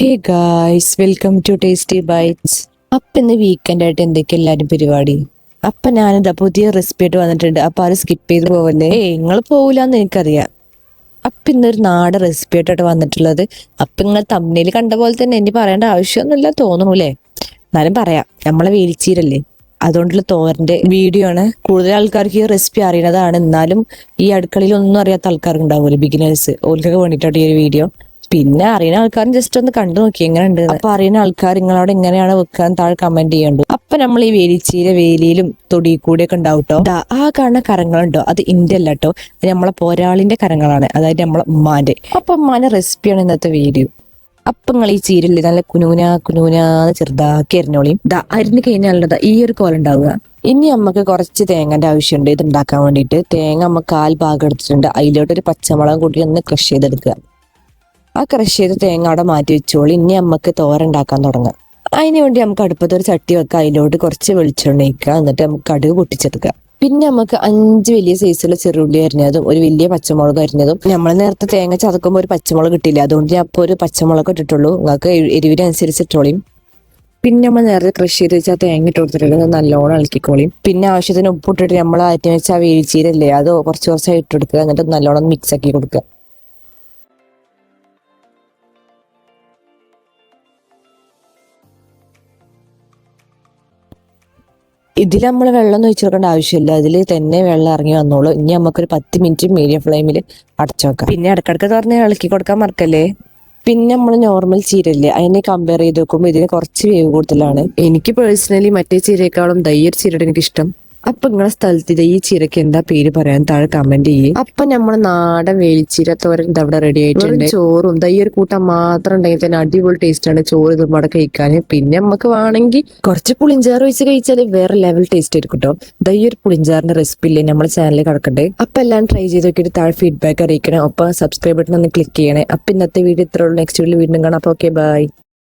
Hey guys welcome to Tasty Bites അപ്പം ഇന്ന് weekend ആയിട്ട് എന്തൊക്കെ എല്ലാവരും പരിപാടി? അപ്പം ഞാനിതാ പുതിയ റെസിപ്പി ആയിട്ട് വന്നിട്ടുണ്ട്. അപ്പം അത് സ്കിപ്പ് ചെയ്ത് പോകുന്നേ നിങ്ങൾ പോകില്ലെന്ന് എനിക്കറിയാം. അപ്പം ഇന്നൊരു നാടൻ റെസിപ്പി ആയിട്ടാണ് വന്നിട്ടുള്ളത്. അപ്പം നിങ്ങൾ തമ്മിൽ കണ്ട പോലെ തന്നെ എനിക്ക് പറയേണ്ട ആവശ്യമൊന്നുമില്ല തോന്നണൂലേ എന്നാലും പറയാം. നമ്മളെ വേലിച്ചീരല്ലേ? അതുകൊണ്ടുള്ള തോരന്റെ വീഡിയോ ആണ്. കൂടുതൽ ആൾക്കാർക്ക് ഈ റെസിപ്പി അറിയുന്നതാണ് എന്നാലും ഈ അടുക്കളയിൽ ഒന്നും അറിയാത്ത ആൾക്കാരുണ്ടാവുമല്ലോ ബിഗിനേഴ്സ് ഓൽക്കൊക്കെ വേണ്ടിയിട്ടാണ് ഈ ഒരു വീഡിയോ പിന്നെ അറിയുന്ന ആൾക്കാരും ജസ്റ്റ് ഒന്ന് കണ്ടു നോക്കി എങ്ങനെ ഉണ്ട് അപ്പൊ അറിയുന്ന ആൾക്കാർ നിങ്ങളവിടെ എങ്ങനെയാണ് വെക്കാൻ താഴെ കമന്റ് ചെയ്യണ്ടു അപ്പൊ നമ്മൾ ഈ വേലിച്ചീര വേലിയിലും തൊടി കൂടെ ഒക്കെ ഉണ്ടാവും ട്ടോ. ദാ ആ കാണുന്ന കരങ്ങളുണ്ടോ? അത് ഇന്റെ അല്ല കേട്ടോ അത് നമ്മളെ പോരാളിന്റെ കരങ്ങളാണ്. അതായത് നമ്മളെ ഉമ്മാന്റെ. അപ്പൊ ഉമ്മാന്റെ റെസിപ്പിയാണ് ഇന്നത്തെ വീഡിയോ അപ്പൊ നിങ്ങൾ ഈ ചീരല്ലേ നല്ല കുനൂന കുനൂനാന്ന് ചെറുതാക്കി അരിഞ്ഞോളിയും ദാ അരിഞ്ഞു കഴിഞ്ഞാലുള്ളത് ഈ ഒരു കോല ഉണ്ടാവുക. ഇനി നമുക്ക് കുറച്ച് തേങ്ങന്റെ ആവശ്യമുണ്ട് ഇത് ഉണ്ടാക്കാൻ വേണ്ടിയിട്ട്. തേങ്ങ നമ്മൾ കാൽ ഭാഗം എടുത്തിട്ടുണ്ട്. അതിലോട്ട് ഒരു പച്ചമുളക് കൂട്ടി ഒന്ന് ക്രഷ് ചെയ്തെടുക്കുക. ആ ക്രഷ് ചെയ്ത തേങ്ങ അവിടെ മാറ്റി വെച്ചോളൂ. ഇനി നമുക്ക് തോരണ്ടാക്കാൻ തുടങ്ങാം. അതിന് വേണ്ടി നമുക്ക് അടുപ്പത്ത് ഒരു ചട്ടി വെക്കുക അതിലോട്ട് കുറച്ച് വെളിച്ചെണ്ണ വയ്ക്കുക എന്നിട്ട് നമുക്ക് കടുക് പൊട്ടിച്ചെടുക്കുക പിന്നെ നമുക്ക് അഞ്ച് വലിയ സൈസുള്ള ചെറുള്ളി അരിഞ്ഞതും ഒരു വലിയ പച്ചമുളക് അരിഞ്ഞതും. നമ്മൾ നേരത്തെ തേങ്ങ ചതക്കുമ്പോൾ ഒരു പച്ചമുളക് കിട്ടില്ല അതുകൊണ്ട് ഞാൻ അപ്പോൾ ഒരു പച്ചമുളക് ഇട്ടിട്ടുള്ളൂ. നിങ്ങൾക്ക് എരിവിനനുസരിച്ചിട്ടോളിയും പിന്നെ നമ്മൾ നേരത്തെ കൃഷി ചെയ്ത് വെച്ചാൽ തേങ്ങ ഇട്ട് കൊടുത്തിട്ടുണ്ട് അത് നല്ലോണം ഇളക്കിക്കോളിയും പിന്നെ ആവശ്യത്തിന് ഉപ്പിട്ടിട്ട് നമ്മൾ ആറ്റി വെച്ചാൽ വേവിച്ചീരല്ലേ? അത് കുറച്ച് കുറച്ചായി ഇട്ട് കൊടുക്കുക. എന്നിട്ട് നല്ലോണം മിക്സ് ആക്കി കൊടുക്കുക. ഇതിൽ നമ്മൾ വെള്ളം ഒഴിച്ചു കൊടുക്കേണ്ട ആവശ്യമില്ല. അതിൽ തന്നെ വെള്ളം ഇറങ്ങി വന്നോളൂ. ഇനി നമുക്കൊരു പത്ത് മിനിറ്റ് മീഡിയം ഫ്ലെയിമിൽ അടച്ചു വെക്കാം. പിന്നെ ഇടക്കിടക്ക് തുറന്ന് ഇളക്കി കൊടുക്കാൻ മറക്കല്ലേ? പിന്നെ നമ്മൾ നോർമൽ ചീരല്ലേ അതിനെ കമ്പയർ ചെയ്ത് നോക്കുമ്പോൾ ഇതിന് കുറച്ച് വേവ് കൂടുതലാണ്. എനിക്ക് പേഴ്സണലി മറ്റേ ചീരയേക്കാളും ദയ്യൊരു ചീരയുടെ എനിക്ക് ഇഷ്ടം അപ്പൊ നിങ്ങളെ സ്ഥലത്ത് ഇത് ഈ ചീരക്ക് എന്താ പേര് പറയാൻ താഴെ കമന്റ് ചെയ്യേ. അപ്പൊ നമ്മുടെ നാടൻ വേലിച്ചീര തോരൻ അവിടെ റെഡി ആയിട്ടുണ്ട്. ചോറും ഈ ഒരു കൂട്ടം മാത്രം ഉണ്ടെങ്കിൽ തന്നെ അടിപൊളി ടേസ്റ്റ് ആണ് ചോറ് ഇതും അവിടെ കഴിക്കാൻ. പിന്നെ നമുക്ക് വേണമെങ്കിൽ കുറച്ച് പുളിഞ്ചാറ് വെച്ച് കഴിച്ചാൽ വേറെ ലെവൽ ടേസ്റ്റ് ആയിരിക്കും കേട്ടോ ഒരു പുളിഞ്ചാറിന്റെ റെസിപ്പി ഇല്ലേ നമ്മുടെ ചാനലിൽ കിടക്കണ്ടേ. അപ്പൊ എല്ലാം ട്രൈ ചെയ്ത് നോക്കിയിട്ട് താഴെ ഫീഡ്ബാക്ക് അറിയിക്കണം. ഒപ്പം സബ്സ്ക്രൈബ് ബട്ടൺ ഒന്ന് ക്ലിക്ക് ചെയ്യണേ. അപ്പൊ ഇന്നത്തെ വീഡിയോ ഇത്രയുള്ളൂ നെക്സ്റ്റ് വീഡിയോ വീണ്ടും കാണാം. അപ്പൊ ഓക്കെ ബൈ